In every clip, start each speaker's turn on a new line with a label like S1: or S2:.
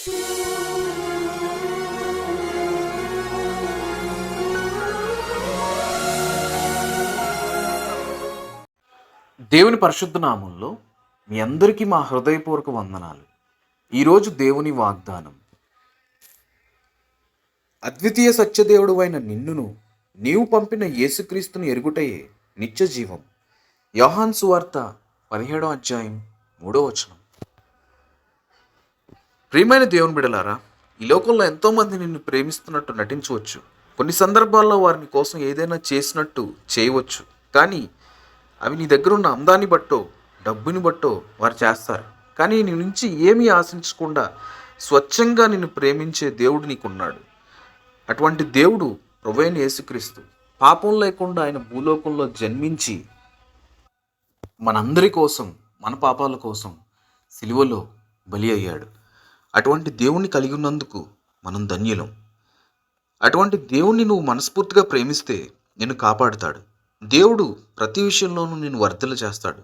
S1: దేవుని పరిశుద్ధ నామంలో మీ అందరికీ మా హృదయపూర్వక వందనాలు. ఈరోజు దేవుని వాగ్దానం. అద్వితీయ సత్యదేవుడు అయిన నిన్నును నీవు పంపిన యేసుక్రీస్తుని ఎరుగుటయే నిత్య జీవం. యోహాన్ సువార్త పదిహేడో అధ్యాయం మూడో వచనం. ప్రియమైన దేవుని బిడలారా ఈ లోకంలో ఎంతోమంది నిన్ను ప్రేమిస్తున్నట్టు నటించవచ్చు. కొన్ని సందర్భాల్లో వారిని కోసం ఏదైనా చేసినట్టు చేయవచ్చు. కానీ అవి నీ దగ్గర ఉన్న అందాన్ని బట్టో డబ్బుని బట్టో వారు చేస్తారు. కానీ నీ నుంచి ఏమీ ఆశించకుండా స్వచ్ఛంగా నిన్ను ప్రేమించే దేవుడు నీకున్నాడు. అటువంటి దేవుడు ప్రొవైన యేసుక్రీస్తు. పాపం లేకుండా ఆయన భూలోకంలో జన్మించి మనందరి కోసం మన పాపాల కోసం సిలువలో బలి అయ్యాడు. అటువంటి దేవుణ్ణి కలిగి ఉన్నందుకు మనం ధన్యులం. అటువంటి దేవుణ్ణి నువ్వు మనస్ఫూర్తిగా ప్రేమిస్తే నిన్ను కాపాడుతాడు. దేవుడు ప్రతి విషయంలోనూ నేను వర్ధిల్ల చేస్తాడు.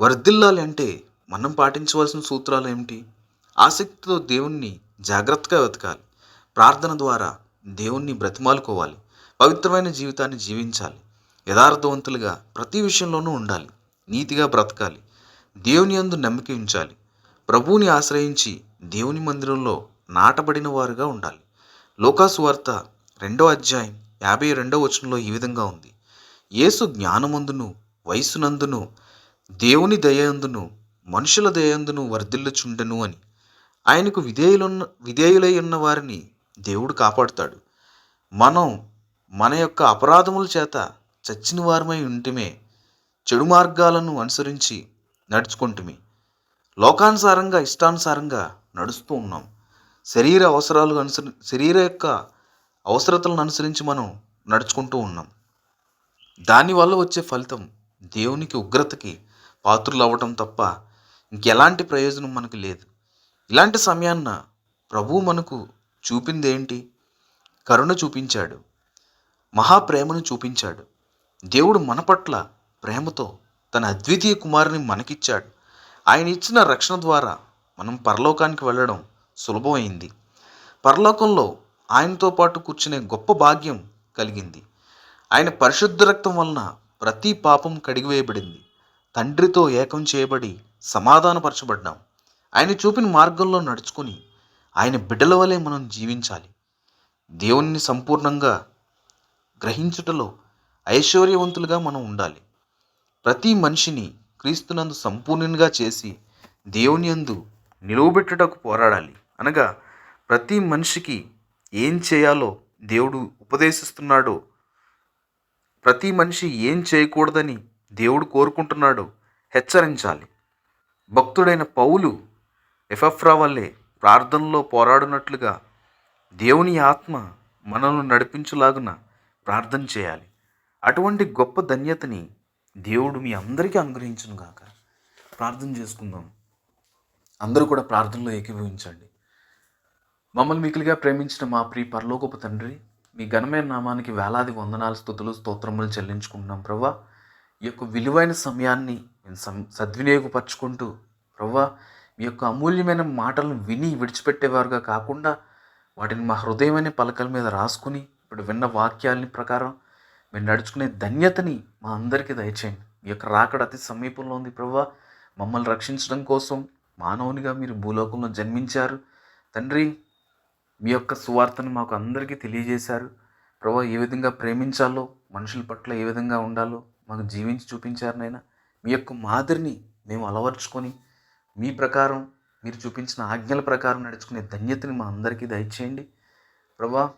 S1: వర్ధిల్లాలి అంటే మనం పాటించవలసిన సూత్రాలు ఏమిటి? ఆసక్తితో దేవుణ్ణి జాగ్రత్తగా వెతకాలి. ప్రార్థన ద్వారా దేవుణ్ణి బ్రతిమాలుకోవాలి. పవిత్రమైన జీవితాన్ని జీవించాలి. యథార్థవంతులుగా ప్రతి విషయంలోనూ ఉండాలి. నీతిగా బ్రతకాలి. దేవుని అందు నమ్మిక ఉంచాలి. ప్రభువుని ఆశ్రయించి దేవుని మందిరంలో నాటబడిన వారుగా ఉండాలి. లోకాసు వార్త రెండో అధ్యాయం యాభై రెండో వచనంలో ఈ విధంగా ఉంది. యేసు జ్ఞానమందును వయసునందును దేవుని దయందును మనుషుల దయందును వర్ధిల్లుచుండెను అని. ఆయనకు విధేయులున్న విధేయులై ఉన్న వారిని దేవుడు కాపాడుతాడు. మనం మన యొక్క అపరాధముల చేత చచ్చిన వారమై ఉంటమే చెడు మార్గాలను అనుసరించి నడుచుకుంటుమి. లోకానుసారంగా ఇష్టానుసారంగా నడుస్తూ ఉన్నాం. శరీర అవసరాలు అనుసరి శరీర యొక్క అవసరతలను అనుసరించి మనం నడుచుకుంటూ ఉన్నాం. దానివల్ల వచ్చే ఫలితం దేవునికి ఉగ్రతకి పాత్రలు అవ్వటం తప్ప ఇంకెలాంటి ప్రయోజనం మనకు లేదు. ఇలాంటి సమయాన్న ప్రభువు మనకు చూపింది ఏంటి కరుణ చూపించాడు. మహాప్రేమను చూపించాడు. దేవుడు మన పట్ల ప్రేమతో తన అద్వితీయ కుమారుని మనకిచ్చాడు. ఆయన ఇచ్చిన రక్షణ ద్వారా మనం పరలోకానికి వెళ్ళడం సులభమైంది. పరలోకంలో ఆయనతో పాటు కూర్చునే గొప్ప భాగ్యం కలిగింది. ఆయన పరిశుద్ధ రక్తం వలన ప్రతి పాపం కడిగివేయబడింది. తండ్రితో ఏకం చేయబడి సమాధానపరచబడ్డాం ఆయన చూపిన మార్గంలో నడుచుకొని ఆయన బిడ్డల వలె మనం జీవించాలి. దేవుణ్ణి సంపూర్ణంగా గ్రహించుటలో ఐశ్వర్యవంతులుగా మనం ఉండాలి. ప్రతి మనిషిని క్రీస్తునందు సంపూర్ణంగా చేసి దేవుని యందు నిలువబెట్టుటకు పోరాడాలి. అనగా ప్రతి మనిషికి ఏం చేయాలో దేవుడు ఉపదేశిస్తున్నాడో. ప్రతి మనిషి ఏం చేయకూడదని దేవుడు కోరుకుంటున్నాడో హెచ్చరించాలి. భక్తుడైన పౌలు ఎఫ్ఎఫ్రా వల్లే ప్రార్థనలో పోరాడినట్లుగా దేవుని ఆత్మ మనల్ని నడిపించులాగున ప్రార్థన చేయాలి. అటువంటి గొప్ప ధన్యతని దేవుడు మీ అందరికీ అనుగ్రహించునుగాక. ప్రార్థన చేసుకుందాం. అందరూ కూడా ప్రార్థనలో ఏకీభవించండి. మమ్మల్ని మికిలిగా ప్రేమించిన మా ప్రియ పరలోకపు తండ్రి మీ ఘనమైన నామానికి వేలాది వందనాలు స్థుతులు స్తోత్రములు చెల్లించుకుంటున్నాం ప్రవ్వా. ఈ యొక్క విలువైన సమయాన్ని మేము సద్వినియోగపరచుకుంటూ ప్రవ్వా మీ యొక్క అమూల్యమైన మాటలను విని విడిచిపెట్టేవారుగా కాకుండా వాటిని మా హృదయమైన పలకల మీద రాసుకుని ఇప్పుడు విన్న వాక్యాలని ప్రకారం మేము నడుచుకునే ధన్యతని మా అందరికీ దయచేయండి. మీ యొక్క రాకడ అతి సమీపంలో ఉంది ప్రవ్వా. మమ్మల్ని రక్షించడం కోసం మానవునిగా మీరు భూలోకంలో జన్మించారు. తండ్రి మీ యొక్క సువార్తను మాకు అందరికీ తెలియజేశారు. ప్రభా ఏ విధంగా ప్రేమించాలో మనుషుల పట్ల ఏ విధంగా ఉండాలో మాకు జీవించి చూపించారు నాయన. మీ యొక్క మాదిరిని మేము అలవర్చుకొని మీ ప్రకారం మీరు చూపించిన ఆజ్ఞల ప్రకారం నడుచుకునే ధన్యతని మా అందరికీ దయచేయండి. ప్రభా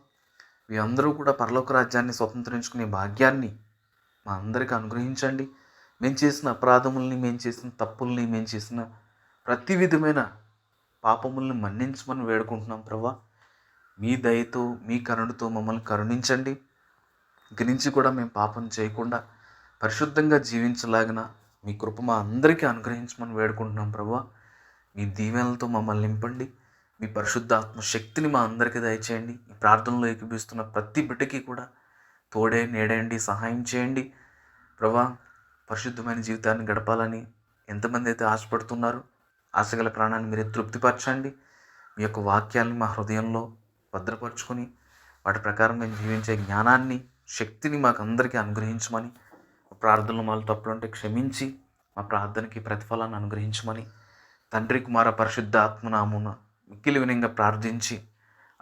S1: మీ అందరూ కూడా పరలోక రాజ్యాన్ని స్వతంత్రించుకునే భాగ్యాన్ని మా అందరికీ అనుగ్రహించండి. మేము చేసిన అపరాధముల్ని మేము చేసిన తప్పుల్ని మేము చేసిన ప్రతి విధమైన పాపములను మన్నించమని వేడుకుంటున్నాం ప్రభా. మీ దయతో మీ కరుణతో మమ్మల్ని కరుణించండి. ఇక నుంచి కూడా మేము పాపం చేయకుండా పరిశుద్ధంగా జీవించలాగిన మీ కృప మా అందరికీ అనుగ్రహించమని వేడుకుంటున్నాం ప్రభా. మీ దీవెనలతో మమ్మల్ని నింపండి. మీ పరిశుద్ధ ఆత్మ శక్తిని మా అందరికీ దయచేయండి. ఈ ప్రార్థనలో ఏకీపిస్తున్న ప్రతి బిడ్డకి కూడా తోడే నేడండి సహాయం చేయండి. ప్రభా పరిశుద్ధమైన జీవితాన్ని గడపాలని ఎంతమంది అయితే ఆశపడుతున్నారో ఆశగల ప్రాణాన్ని మీరే తృప్తిపరచండి. మీ యొక్క వాక్యాన్ని మా హృదయంలో భద్రపరుచుకొని వాటి ప్రకారంగా జీవించే జ్ఞానాన్ని శక్తిని మాకు అందరికీ అనుగ్రహించమని ప్రార్థనలు మాలో తప్పులుంటే క్షమించి మా ప్రార్థనకి ప్రతిఫలాన్ని అనుగ్రహించమని తండ్రి కుమార పరిశుద్ధ ఆత్మనామున మిక్కిలి వినంగా ప్రార్థించి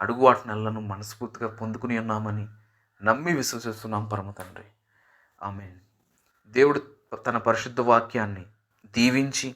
S1: అడుగు వాటి నెలలను మనస్ఫూర్తిగా పొందుకుని ఉన్నామని నమ్మి విశ్వసిస్తున్నాం పరమ తండ్రి. ఆమె దేవుడు తన పరిశుద్ధ వాక్యాన్ని దీవించి